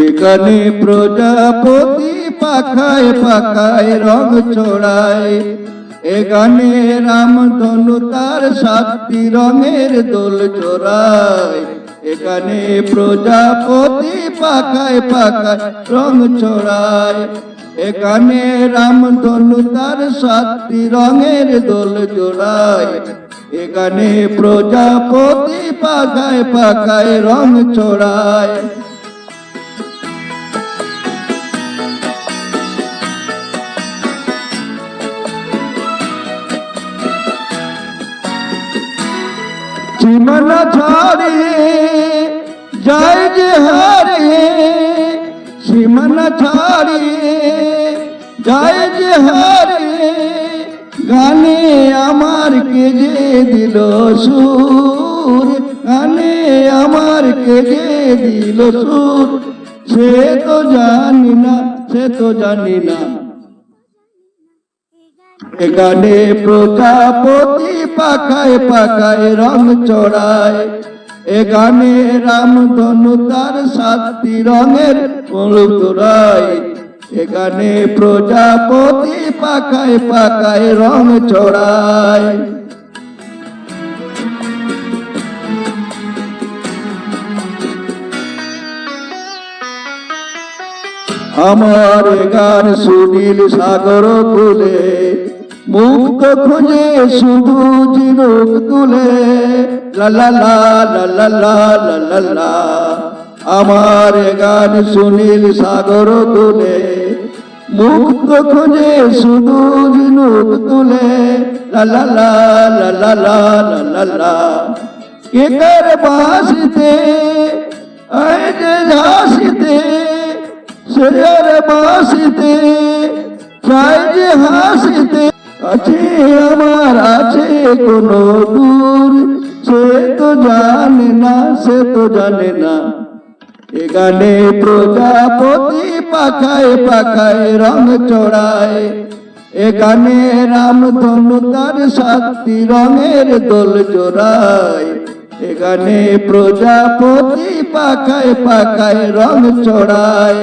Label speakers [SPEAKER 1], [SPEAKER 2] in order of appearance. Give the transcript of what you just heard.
[SPEAKER 1] এখানে প্রজাপতি পাখায় পাখায় রং ছড়ায় এখানে রামধনু তার সাতটি রঙের দোল চড়ায়। এখানে প্রজাপতি পাখায় পাখায় রং ছড়ায় এখানে রামধনু তার সাতটি রঙের দোল জোড়ায় এখানে প্রজাপতি পাখায় পাখায় রং ছড়ায় সীমানা ছাড়িয়ে জয় যে হারিয়ে সীমানা ছাড়িয়ে জয় যে হারিয়ে গানে আমার কে যে দিল সুর, গানে আমার কে যে দিল সুর। সে তো জানি না, সে তো জানি না। এখানে প্রজাপতি পাকায় পাকায় রং চড়ায়। এখানে রামধনু তার সাতটি রঙের তোড়ায়। এখানে প্রজাপতি পাকায় পাকায় রং চড়ায়। আমার গান সুনীল সাগর কুলে মুক্ত খুঁজে শুধু জিরুক তুলে লালা লালা লালা আমার গান সুনীল সাগর তুলে মুক্ত খুঁজে শুধু জিনুক তুলে লালা লালা লালা কেকার বাসিতে আয় যে ঝাসিতে সেয়ার বাসিতে চাই যে হাসিতে আছে আমার, আছে কোনো দূর। সে তো জানে না, সে তো জানে না। এখানে প্রজাপতি পাখায় পাখায় রং চড়ায়। এখানে রামধনু তার সাতটি রঙের দোল জোড়ায়। এখানে প্রজাপতি পাখায় পাখায় রং চড়ায়।